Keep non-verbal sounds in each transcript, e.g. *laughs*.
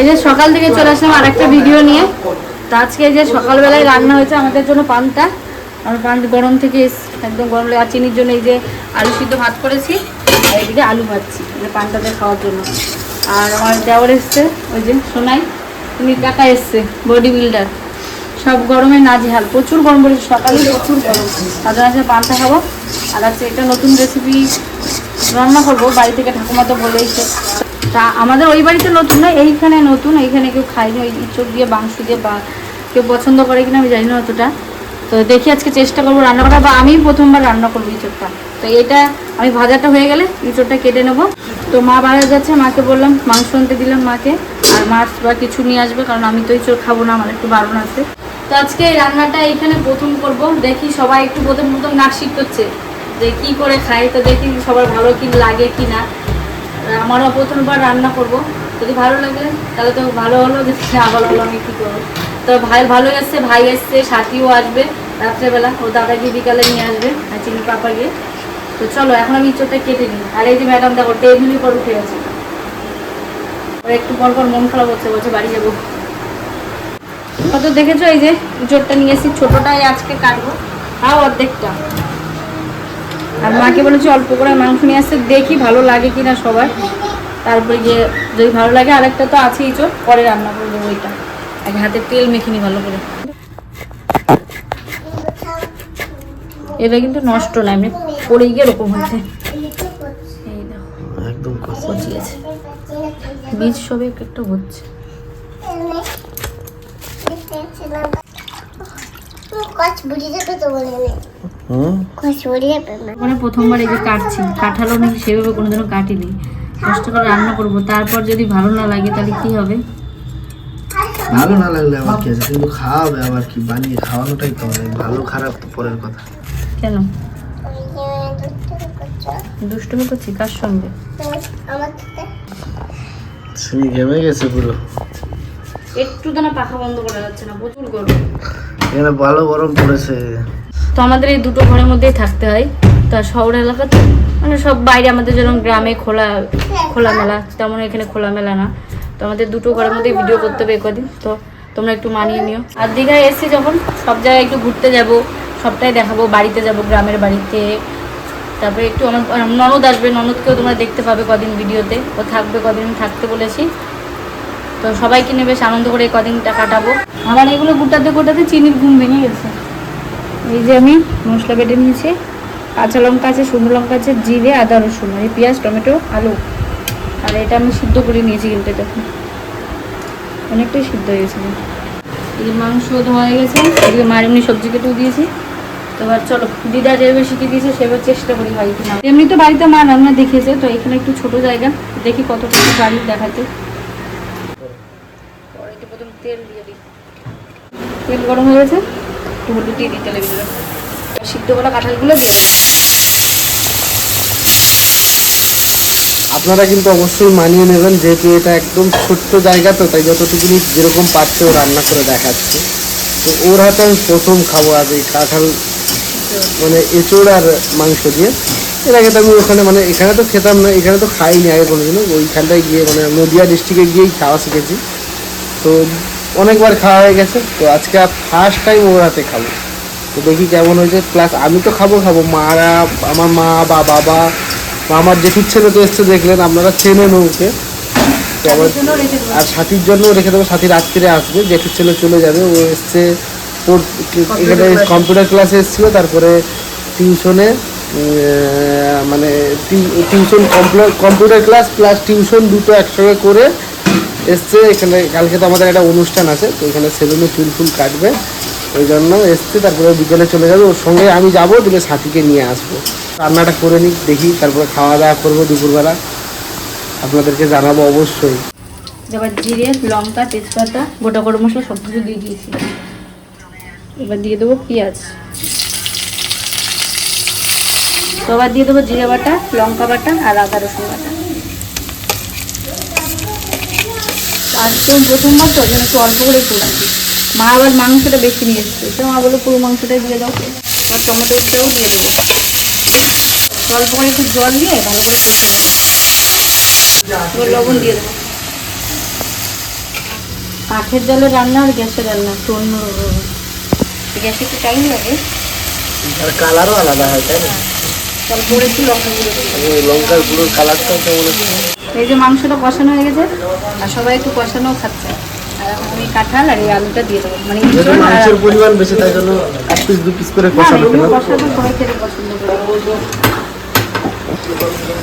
এই যে সকাল থেকে চলে আসলাম আর একটা ভিডিও নিয়ে। তো আজকে এই যে সকালবেলায় রান্না হয়েছে আমাদের জন্য পান্তা। আর পান গরম থেকে একদম গরম আর চিনির জন্য এই যে আলু সিদ্ধ ভাত করেছি। আর এদিকে আলু ভাজছি মানে পান্তাতে খাওয়ার জন্য। আর আমার দেওয়ার এসছে, ওই যে সোনাই। উনি টাকা এসছে, বডি বিল্ডার। সব গরমে নাজেহাল। প্রচুর গরম পড়েছে সকালে, প্রচুর গরম। তাদের আছে পান্তা খাব। আর আছে এটা নতুন রেসিপি রান্না করব। বাড়ি থেকে ঠাকুমা তো বলেইছে। তা আমাদের ওই বাড়িতে নতুন না এইখানে নতুন, এইখানে কেউ খায়নি, ওই ইঁচড় দিয়ে মাংস দিয়ে বা কেউ পছন্দ করে কিনা আমি জানি না অতটা। তো দেখি আজকে চেষ্টা করব রান্না করা বা আমি প্রথমবার রান্না করব ইঁচড়টা তো এটা আমি ভাজাটা হয়ে গেলে ইঁচড়টা কেটে নেব। তো মা বাইরে যাচ্ছে মাকে বললাম, মাংস আনতে দিলাম মাকে, আর মাছ বা কিছু নিয়ে আসবে, কারণ আমি তো ইঁচড় খাব না, আমার একটু বারণ আছে। তো আজকে রান্নাটা এখানে প্রথম করব, দেখি সবাই একটু প্রথম প্রথম নাক নাচ শিখতেছে যে কি করে খাই তো দেখি সবার ভালো কি লাগে কি না। আমারও প্রথমবার রান্না করব। যদি ভালো লাগে, তাহলে তো ভালো হলো না ভালো হলো, আমি কী করব? তো ভাই ভালো এসছে, ভাই এসছে, সাথীও আসবে রাত্রেবেলা। ও দাদা গিয়ে বিকালে নিয়ে আসবে, আর চিনি পাপা গিয়ে তো চলো, এখন আমি ইঁচড়টা কেটে নিই। আর এই যে ম্যাডাম, দেখো, টেবিলের পর উঠে গেছে। ওর একটু পর পর মন খারাপ হচ্ছে, বলছে, বাড়ি যাব। কত দেখেছ এই যে ইঁচড়টা নিয়ে এসেছি, ছোটোটাই আজকে কাটবো। তাও অর্ধেকটা। আর মাকে বলেছি অল্প করে মাংস নিয়ে আসতে দেখি ভালো লাগে কিনা সবার। তারপরে গিয়ে যদি ভালো লাগে আরেকটা তো আছেই চো পরে রান্না করে দেবো ওইটা। আগে হাতে তেল মেখে নি ভালো করে। এটা কিন্তু নষ্ট না এমনি পড়ে গিয়ে এরকম হয়েছে এই দেখো একদম কচিয়েছে। বীজ সবে একটু একটু হচ্ছে। মানে প্রথমবার এই যে কাটছি কাঠালো নাকি সেভাবে কোনোদিনও কাটিনি। কষ্ট করে রান্না করব তারপর যদি ভালো না লাগে তাহলে কি হবে? ভালো না লাগলে আবার কি আছে? কিন্তু খাওয়াবে আবার কি? বানিয়ে খাওয়ানোটাই তো অনেক ভালো খারাপ তো পরের কথা। কেন? দুষ্টুমি করছি কার সঙ্গে? থেকে ঘেমে গেছে পুরো। একটু দানা পাখা বন্ধ করা যাচ্ছে না প্রচুর গরম। এখানে ভালো গরম পড়েছে। তো আমাদের এই দুটো ঘরের মধ্যেই থাকতে হয়। তো শহর এলাকাতে মানে সব বাইরে আমাদের যেরকম গ্রামে খোলা, খোলামেলা, তেমন এখানে খোলামেলা না। তো আমাদের দুটো ঘরের মধ্যেই ভিডিও করতে হবে কদিন তো তোমরা একটু মানিয়ে নিও। আর দীঘায় এসছি যখন সব জায়গায় একটু ঘুরতে যাব, সবটাই দেখাবো, বাড়িতে যাব, গ্রামের বাড়িতে। তারপরে একটু আমার ননদ আসবে, ননদকেও তোমরা দেখতে পাবে কদিন ভিডিওতে ও থাকবে কদিন, থাকতে বলেছি। তো সবাইকে নিয়ে বেশ আনন্দ করে কদিনটা কাটাবো। আমার এগুলো গোটাতে গোটাতে চিনির ঘুম ভেঙে গেছে। এই যে আমি মশলা বেটে নিয়েছি, কাঁচা লঙ্কা আছে, শুকনো লঙ্কা আছে, জিরে, আদা, রসুন এই পেঁয়াজ, টমেটো, আলু। আর এটা আমি সিদ্ধ করে নিয়েছি কিন্তু দেখুন অনেকটাই সিদ্ধ হয়ে গেছে। এই মাংস ধোয়া হয়ে গেছে, এদিকে মার এমনি সবজি কেটেও দিয়েছি। এবার চলো, দিদা যেভাবে শিখে দিয়েছে সেভাবে চেষ্টা করি হয় কিনা। এমনি তো বাড়িতে মা রান্না দেখিয়েছে তো এখানে একটু ছোট জায়গা, দেখি কতটুকু বাড়ি দেখাতে। তেল দিয়ে দিই। তেল গরম হয়ে গেছে। হলুদ দিয়ে তেলের ভিতরে সিদ্ধ করা কাঁঠালগুলো দিয়ে। আপনারা কিন্তু অবশ্যই মানিয়ে নেবেন, যেহেতু এটা একদম ছোট্ট জায়গা তো, তাই যতটুকুনি যেরকম পারছে ও রান্না করে দেখাচ্ছে। তো ওর হাতে আমি প্রথম খাব আজ এই কাঁঠাল মানে এঁচোড় আর মাংস দিয়ে। এর আগে তো আমি ওখানে মানে এখানে তো খেতাম না, এখানে তো খাইনি আগে কোনোদিনও, ওইখানটায় গিয়ে মানে নদিয়া ডিস্ট্রিক্টে গিয়েই খাওয়া শিখেছি। তো অনেকবার খাওয়া হয়ে গেছে তো আজকে ফার্স্ট টাইম ওর হাতে খাব। তো দেখি কেমন হয়েছে প্লাস আমি তো খাব খাব। মারা আমার মা বা বাবা বা আমার জেঠুর ছেলে তো এসছে দেখলেন আপনারা চেনেন ওকে। আর সাথীর জন্য রেখে দেবো সাথী রাত্রে আসবে জেঠুর ছেলে চলে যাবে ও এসছে এখানে কম্পিউটার ক্লাসে এসেছিল তারপরে টিউশনে মানে tuition computer class plus tuition দুটো একসঙ্গে করে এসছে। এখানে কালকে তো আমাদের একটা অনুষ্ঠান আছে, তো এখানে সেলুনে চুল ফুল কাটবে। ওই জন্য এসছে, তারপরে বিকেলে চলে যাবে। ওর সঙ্গে আমি যাব, দিলে সাথীকে নিয়ে আসব। রান্নাটা করে নিই দেখি তারপরে খাওয়া দাওয়া করব দুপুরবেলা। আপনাদেরকে জানাব অবশ্যই। এবার জিরে, লঙ্কা, তেজপাতা, গোটা গরম মশলা সব কিছু দিয়ে দিয়েছি। এবার দিয়ে দেবো পেঁয়াজ। তো এবার দিয়ে দেবো জিরে বাটা লঙ্কা বাটা আর আদা রসুন বাটা। আর তো প্রথমবার তো যেন একটু অল্প করে করছি মা আবার মাংসটা বেশি নিয়ে এসছে। তো মা বলো পুরো মাংসটাই দিয়ে দাও। এবার টমেটোটাও দিয়ে দেবো। অল্প করে একটু জল দিয়ে ভালো করে কষে নেব। লবণ দিয়ে দেবো। কাঠের জলে রান্না আর গ্যাসে রান্না একটু অন্য গ্যাসে একটু টাইম লাগে। আর কালারও আলাদা হয় তাই না? তারপরে একটু লঙ্কা গুঁড়ো দিতে লঙ্কার গুঁড়োর কালারটাও কেমন এই যে মাংসটা কষানো হয়ে গেছে আর সবাই একটু কষানো খাচ্ছে। আর এখন আমি কাঁঠাল আর এই আলুটা দিয়ে দেবো। মানে যেহেতু ইঁচড় আর মাংসের পরিমাণ বেশি তাই জন্য এক পিস দু পিস করে কষানো এমনি কষানো সবাই খেতে পছন্দ করে।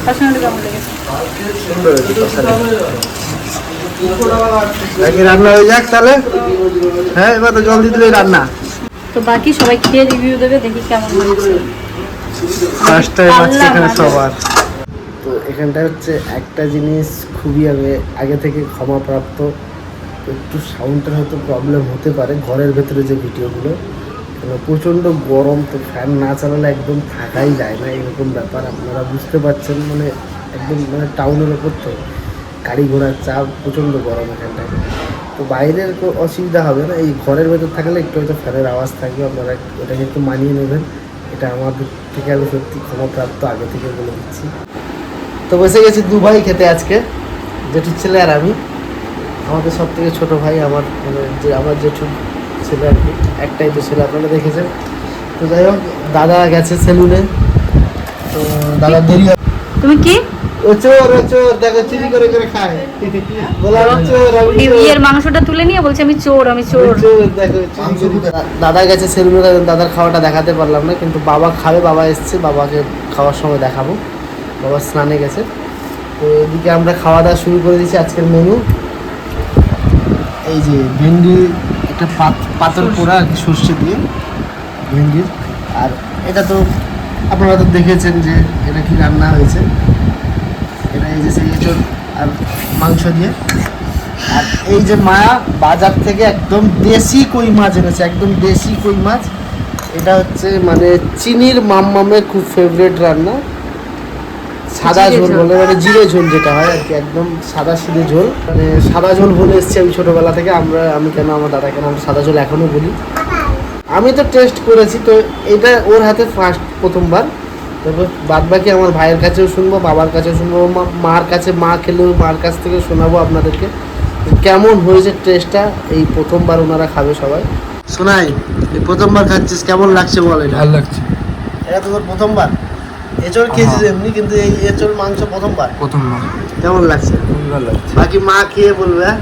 কষানোটা কেমন লেগেছে? সুন্দর হয়েছে কষানো। রান্না হয়ে যাক তাহলে? হ্যাঁ এবার তো জল দিয়ে দিলে রান্না। তো বাকি সবাই খেয়ে রিভিউ দেবে দেখি কেমন হয়েছে। ফার্স্ট টাইম এখানে সবার। তো এখানটা হচ্ছে একটা জিনিস খুবই আগে আগে থেকে ক্ষমাপ্রাপ্ত। একটু সাউন্ডের হয়তো প্রবলেম হতে পারে ঘরের ভেতরে যে ভিডিওগুলো। প্রচণ্ড গরম তো ফ্যান না চালালে একদম থাকাই যায় না এরকম ব্যাপার। আপনারা বুঝতে পারছেন মানে একদম মানে টাউনের ওপর তো গাড়ি ঘোড়ার চাপ প্রচণ্ড গরম এখানটায়। তো বাইরের অসুবিধা হবে না এই ঘরের ভেতর থাকলে একটু হয়তো ফ্যানের আওয়াজ থাকবে। আপনারা ওটাকে একটু মানিয়ে নেবেন। এটা আমাদের থেকে আমি সত্যি ক্ষমাপ্রাপ্ত আগে থেকে বলে দিচ্ছি। তো বসে গেছি দু ভাই খেতে আজকে, জেঠুর ছেলে আর আমি। আমাদের সব থেকে ছোটো ভাই, আমার মানে যে আমার জেঠু ছেলে আর কি, একটাই তো ছেলে, আপনারা দেখেছেন। তো যাই হোক, দাদা গেছে সেলুনে। তো দাদা দেরি তুমি কি। বিয়ের মাংসটা তুলে নিয়ে বলছে আমি চোর আমি চোর। চোর, দেখো, দাদা গেছে সেলুনে দাদার খাওয়াটা দেখাতে পারলাম না কিন্তু বাবা খাবে বাবা এসছে বাবাকে খাওয়ার সময় দেখাবো। বাবা স্নানে গেছে। তো এদিকে আমরা খাওয়া দাওয়া শুরু করে দিয়েছি আজকের মেনু এই যে ভেন্ডি একটা পাত- পাতর পোড়া আর কি সর্ষে দিয়ে ভেন্ডির। আর এটা তো আপনারা তো দেখেছেন যে এটা কি রান্না হয়েছে? এটা এই যে সেই এঁচড় আর মাংস দিয়ে। আর এই যে মা বাজার থেকে একদম দেশি কই মাছ এনেছে একদম দেশি কই মাছ। এটা হচ্ছে মানে চিনির মাম্মামের খুব ফেভারিট রান্না। সাদা ঝোল। বলে মানে জিরে ঝোল যেটা হয় আর কি একদম সাদা সিধে ঝোল। মানে সাদা ঝোল বলে এসছি আমি ছোটোবেলা থেকে আমরা আমি কেন আমার দাদা কেন আমরা সাদা ঝোল এখনও বলি। আমি তো টেস্ট করেছি তো এটা ওর হাতে ফার্স্ট প্রথমবার। তারপর বাদ বাকি আমার ভাইয়ের কাছেও শুনব বাবার কাছেও শুনব মার কাছে মা খেলেও মার কাছ থেকে শোনাবো আপনাদেরকে। কেমন হয়েছে টেস্টটা এই প্রথমবার ওনারা খাবে সবাই। শোনাই এই প্রথমবার খাচ্ছিস কেমন লাগছে বল এটা? ভালো লাগছে। এটা তো তোর প্রথমবার। এঁচড় খেয়েছিস এমনি কিন্তু এই এঁচড় মাংস প্রথমবার। প্রথমবার। কেমন লাগছে? ভালো লাগছে। বাকি মা খেয়ে বলবে হ্যাঁ?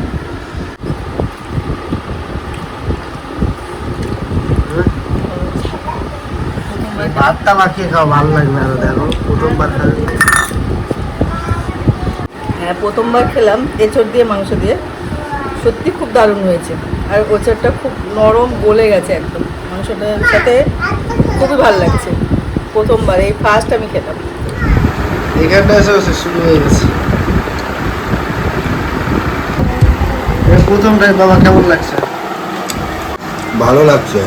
হ্যাঁ? ভাতটা মাখিয়ে খাও ভালো লাগবে আরও দেখো প্রথমবার খাবে। হ্যাঁ প্রথমবার খেলাম এঁচড় দিয়ে মাংস দিয়ে। সত্যি খুব দারুণ হয়েছে। আর ওচড়টা খুব নরম গলে গেছে একদম। মাংসটার সাথে খুবই ভালো লাগছে। প্রথমবার এই ফার্স্ট আমি খেলাম এখানটা এসে শুরু হয়ে গেছে। এই প্রথমটাই বাবা কেমন লাগছে? ভালো লাগছে।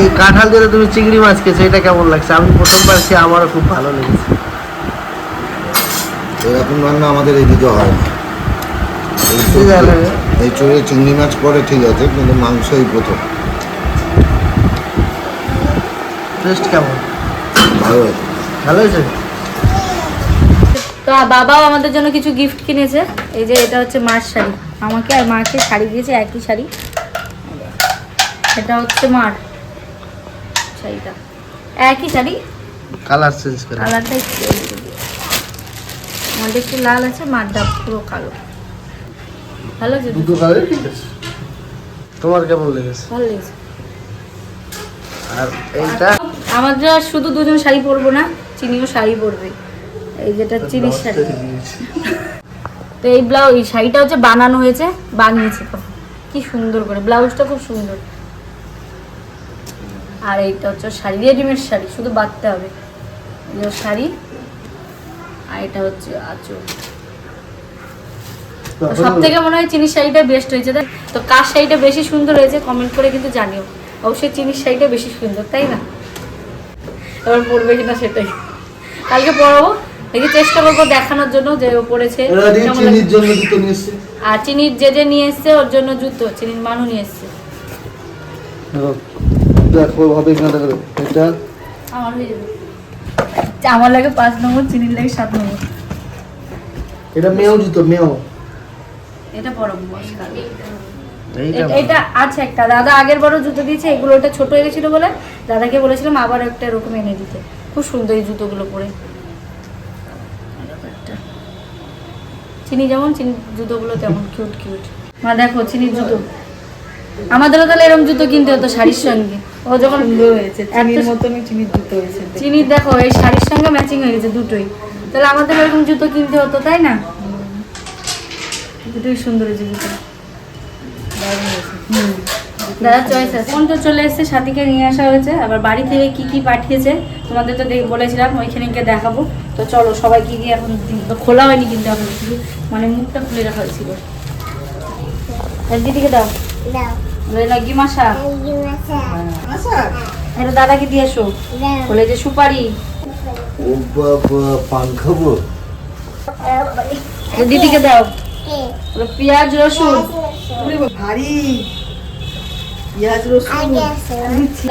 এই কাঁঠাল দিয়ে তুমি চিংড়ি মাছ খেয়েছো এটা কেমন লাগছে? আমি প্রথমবার খেয়ে আমারও খুব ভালো লেগেছে। এরকম রান্না আমাদের এদিকে হয় না। এই? এই চড়ে চিংড়ি মাছ পরে ঠিক আছে কিন্তু মাংসই প্রথম। টেস্ট কেমন? ভালো হয়েছে। ভালো হয়েছে? তো বাবাও আমাদের জন্য কিছু গিফট কিনেছে। এই যে এটা হচ্ছে মার শাড়ি। আমাকে আর মাকে শাড়ি দিয়েছে একই শাড়ি। এটা হচ্ছে মার। শাড়িটা। একই শাড়ি? কালার চেঞ্জ করে। কালারটা একটু একটু লাল আছে মারটা পুরো কালো। ভালো আছে দুটো কালার ঠিক আছে। তোমার কেমন লেগেছে? ভালো লেগেছে। আর এইটা? আমরা শুধু দুজন শাড়ি পরবো না চিনিও শাড়ি পরবে। এই যেটা চিনির শাড়ি। তো এই ব্লাউজ এই শাড়িটা হচ্ছে বানানো হয়েছে বানিয়েছে। কি সুন্দর করে। ব্লাউজটা খুব সুন্দর। আর এইটা হচ্ছে শাড়ি। রেডিমেড শাড়ি শুধু বাঁধতে হবে। শাড়ি আর এটা হচ্ছে আঁচল। সব থেকে মনে হয় চিনির শাড়িটা বেস্ট হয়েছে। তাই তো কার শাড়িটা বেশি সুন্দর হয়েছে কমেন্ট করে কিন্তু জানিও। অবশ্যই চিনির শাড়িটা বেশি সুন্দর তাই না? এবার পরবে কিনা সেটাই। কালকে পরাবো। দেখি চেষ্টা করব দেখানোর জন্য যে এসছি। আর চিনির যে যে নিয়ে এসছে ওর জন্য জুতো চিনির মানু নিয়ে এসছে। দেখো ভাবে এখানে দেখো এটা? আমার হয়ে যাবে। আমার লাগে পাঁচ নম্বর চিনির লাগে সাত নম্বর। এটা মেয়েও জুতো মেয়েও। এটা বড় এটা আছে একটা। দাদা আগের বড় জুতো দিয়েছে এগুলো ওটা ছোট হয়ে গেছিল বলে দাদাকে বলেছিলাম আবার একটা এরকম এনে দিতে। খুব সুন্দর এই জুতোগুলো পরে। চিনি যেমন চিনি জুতোগুলো তেমন কিউট কিউট মা দেখো চিনির জুতো। আমাদেরও তাহলে এরকম জুতো কিনতে হতো শাড়ির সঙ্গে। ও যখন সুন্দর হয়েছে চিনির মতনই চিনির জুতো হয়েছে চিনির দেখো এই শাড়ির সঙ্গে ম্যাচিং হয়ে গেছে দুটোই। তাহলে আমাদের এরকম জুতো কিনতে হতো তাই না? দুটোই সুন্দর হয়েছে জুতো। দাদা চয়েস আছে। ফোন তো চলে এসেছে সাথীকে নিয়ে আসা হয়েছে। আবার বাড়ি থেকে কি কি পাঠিয়েছে তোমাদের তো দেখ- বলেছিলাম ওইখানে গিয়ে দেখাবো। তো চলো সবাই কি কি এখন তো খোলা হয়নি কিন্তু এখন শুধু মানে মুখটা খুলে রাখা হয়েছিল। দিদিকে দাও। দাও। লগি মাসা। এটা দাদাকে দিয়ে এসো। দাও বলে যে সুপারি। ও বাবা পান খাব? দিদিকে দাও। কে? বলো পেঁয়াজ রসুন। ভারী। পেঁয়াজ রসুন।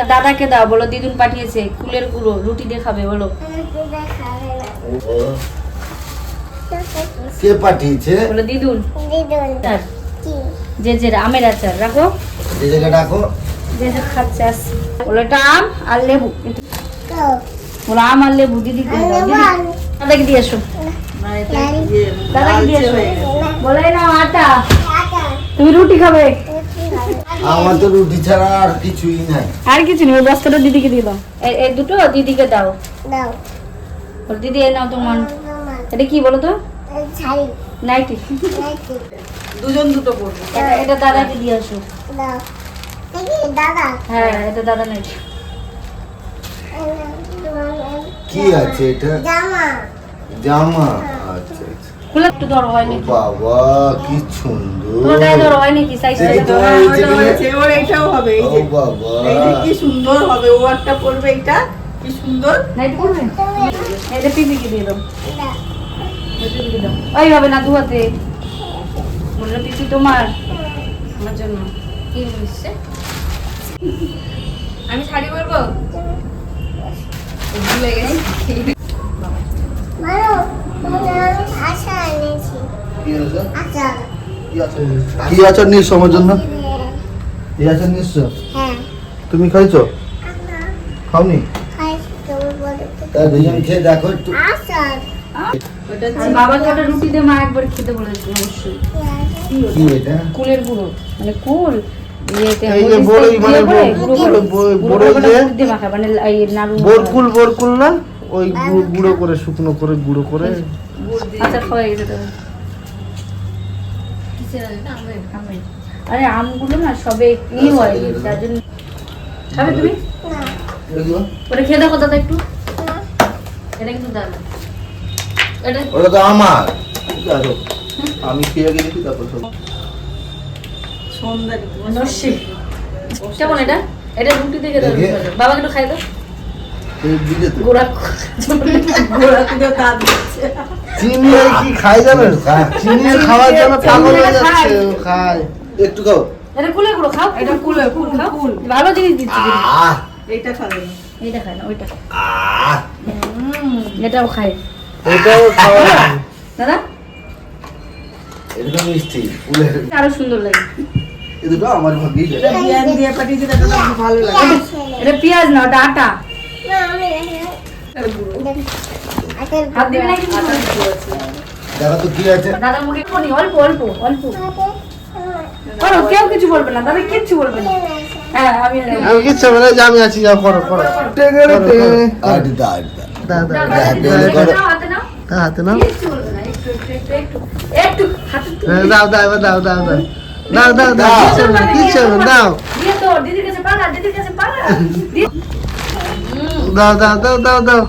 দাদাকে দাও বলো দিদুন পাঠিয়েছে কুলের গুঁড়ো রুটি দিয়ে খাবে বলো। দেখাবে কে পাঠিয়েছে? বলো দিদুন। দিদুন। যে যে আমের আচার। রাখো। যে ডাকো। যে যে খাচ্ছে আসছে বলো এটা আম আর লেবু। এটা- আম আর লেবু দাও দিদি। দাদাকে দিয়ে এসো। না এটা দাদাকে দিয়ে এসো। বলে না আটা। আটা তুমি রুটি খাবে? আমার তো রুটি ছাড়া আর কিছুই নাই। আর কিছু নেই বস্তাটা দিদিকে দিয়ে দাও। এই- এই দুটো দিদিকে দাও। দাও। দিদি এই নাও তোমার। এটা কি বলো তো? নাইটি। নাকি দুজন দুটো পড়বে। এটা এটা দাদাকে দিয়ে আসো। দাও। দাদা। হ্যাঁ এটা দাদা নাইটি কি আছে এটা? জামা। জামা? আচ্ছা খুলে একটু ধরো হয় নাকি বাবা কি সুন্দর। ধরো হয় নাকি সাইজটা। হ্যাঁ, ওর হবে এই ও যে বাবা। এইটা কি সুন্দর হবে। ও একটা পড়বে এইটা কি সুন্দর। নাইটি এটা দিয়ে দাও। এটা হবে না দু হাতে। বলল পিপি তোমার? আমার জন্য। কি মিশছে আমি শাড়ি পরবো? ভুলে গেছি। আশা কি আচার আমার জন্য? এই আচার হ্যাঁ। তুমি খাইছো? খাওনি? খাইছি তুমি বলো তো। তা দুজন খেয়ে দেখো একটু। আর বাবাকে রুটি দিয়ে মা একবার খেতে বলেছিল অবশ্যই। কি এটা? কুলের গুঁড়ো। মানে কুল মানে মানে বোরকুল বোরকুল না? ওই গুঁড়ো করে শুকনো করে গুঁড়ো করে। আচ্ছা হয়ে গেছে আরে আমগুলো না সবে ই হয় যার জন্য খাবে তুমি? ওটা খেয়ে দেখো দাদা একটু। এটা কিন্তু দাদা এটা ওটা তো আমার। আমি খেয়ে গেছি তারপর সব কেমন এটা? এটা রুটি দেখে। বাবাকে একটু খাই দাও হয়ে একটু খাও। এটা কুলে খাও। এটা কুলে কুল খাও। কুল। ভালো জিনিস দিচ্ছি এইটা খাবে এইটা খায় না ওইটা। এটাও খায়। এটাও খাওয়া দাদা? এটা মিষ্টি ফুলের আরও সুন্দর লাগে। এই দুটো আমার ভাগ্যেই যায় এটা দিয়ে পাঠিয়েছে এটা খুব ভালো লাগে। এটা পেঁয়াজ না ওটা আটা। না আমি এটা গুঁড়ো। আটার হাত দিবি না কিন্তু দেখো তো কি আছে। দাদা মুখে কোনি অল্প অল্প অল্প। করো কেউ কিছু বলবে না দাদা কিচ্ছু বলবে না। হ্যাঁ আমি আমি কিচ্ছু হবে যে আমি আছি যাও করো করো। দা দা, দাদা, হাতে নাও। হাতে নাও। একটু, দাও দাও দাও দাও দাও। দাও দাও দাও কিচ্ছু না কিচ্ছু না দাও। কাছে কাছে *laughs* দাও দাও দাও দাও দাও।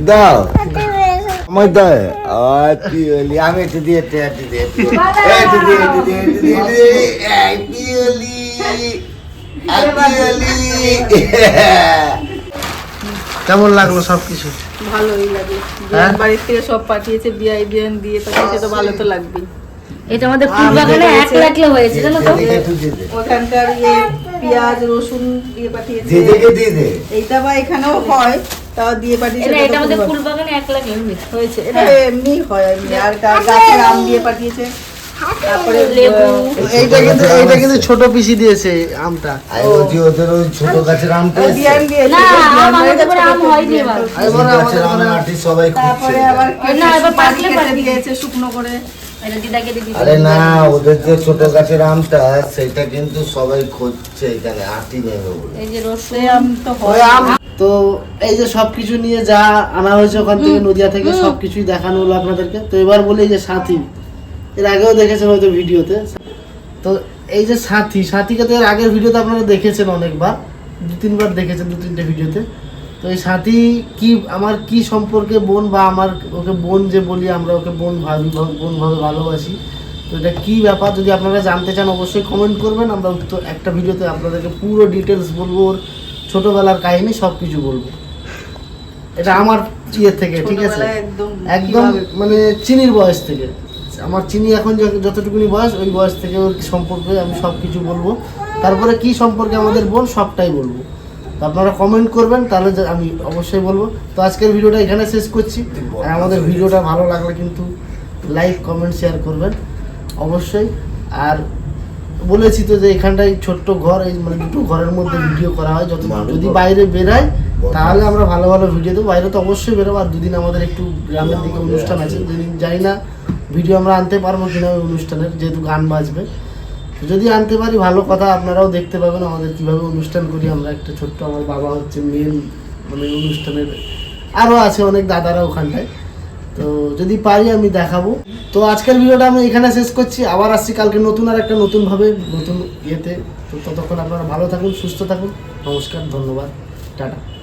দাও। আমার দাও। আর আমি একটু দিয়ে একটু দিয়ে একটু দিয়ে, একটু দিয়ে একটু দিয়ে হ্যাপি হলি কেমন লাগল সবকিছু? ভালোই লাগে। হ্যাঁ? বিয়ান বাড়ির থেকে সব পাঠিয়েছে বিয়াই বিয়ান দিয়ে পাঠিয়েছে তো ভালো তো লাগবেই। এটা আমাদের ফুল বাগানে এক লাখলে হয়েছে জানো তো? ওখানকার ইয়ে পেঁয়াজ রসুন দিয়ে পাঠিয়েছে। দিদিকে দিয়ে দে। এইটা বা এখানেও হয় তাও দিয়ে পাঠিয়েছে এটা আমাদের খুব ফুল বাগানে এক লাখলে হয়েছে হয়েছে এটা? এমনি হয় আর গা- গাছের আম দিয়ে পাঠিয়েছে। তারপরে লেবু। এইটা কিন্তু এইটা কিন্তু ছোট পিসি দিয়েছে আমটা। আর বলছি ওদের ওই ছোট গাছের আমটা এসছে। বিয়ান দিয়েছে। না আম আমাদের গেছে, আম হয়নি এবার। ছোট গাছের আম আটি সবাই খুঁজছে। তারপরে আবার না, এবার পাকলে কেটে দিয়েছে শুকনো করে। এটা দিদাকে দিয়ে দিছি। আরে না ওদের যে ছোট গাছের আমটা সেটা কিন্তু সবাই খুঁজছে এখানে আটি নেবে এই যে রসুন। আম তো হয় আম তো এই যে সবকিছু নিয়ে যা আনা হয়েছে ওখান থেকে নদিয়া থেকে সবকিছুই দেখানো হলো আপনাদেরকে। তো এবার বলি যে সাথী। এর আগেও দেখেছেন হয়তো ভিডিওতে। তো এই যে সাথী সাথীকে তো এর আগের ভিডিওতে আপনারা দেখেছেন অনেকবার দু তিনবার দেখেছেন দু তিনটে ভিডিওতে। তো এই সাথী কি আমার কি সম্পর্কে বোন বা আমার ওকে বোন যে বলি আমরা ওকে বোন ভাবি বোন ভাবে ভালোবাসি তো এটা কী ব্যাপার? যদি আপনারা জানতে চান অবশ্যই কমেন্ট করবেন। আমরা উত্তর একটা ভিডিওতে আপনাদেরকে পুরো ডিটেলস বলব ওর ছোটোবেলার কাহিনী সব কিছু বলব। এটা আমার ইয়ে থেকে ঠিক আছে? একদম একদম মানে চিনির বয়স থেকে। আমার চিনি এখন যত- যতটুকুনি বয়স ওই বয়স থেকে ওর সম্পর্কে আমি সব কিছু বলব। তারপরে কি সম্পর্কে আমাদের বোন সবটাই বলব। আপনারা কমেন্ট করবেন তাহলে আমি অবশ্যই বলব। তো আজকের ভিডিওটা এখানে শেষ করছি। আর আমাদের ভিডিওটা ভালো লাগলে কিন্তু লাইক কমেন্ট শেয়ার করবেন। অবশ্যই। আর বলেছি তো যে এখানটায় ছোট্ট ঘর এই মানে দুটো ঘরের মধ্যে ভিডিও করা হয়। যত যদি বাইরে বেরাই তাহলে আমরা ভালো ভালো ভিডিও দেবো। বাইরে তো অবশ্যই বেরোবো। আর দুদিন আমাদের একটু গ্রামের দিকে অনুষ্ঠান আছে দুদিন জানি না। ভিডিও আমরা আনতে পারব কিনা ওই অনুষ্ঠানের, যেহেতু গান বাজবে। যদি আনতে পারি, ভালো কথা, আপনারাও দেখতে পাবেন আমাদের কীভাবে অনুষ্ঠান করি। আমরা একটা ছোট্ট, আমার বাবা হচ্ছে মেন মানে অনুষ্ঠানের আরও আছে অনেক দাদারা ওখানটায়। তো যদি পারি, আমি দেখাবো। তো আজকের ভিডিওটা আমি এখানে শেষ করছি। আবার আসছি কালকে নতুন আর একটা নতুনভাবে, নতুন ইয়েতে। তো ততক্ষণ আপনারা ভালো থাকুন, সুস্থ থাকুন। নমস্কার, ধন্যবাদ। টাটা।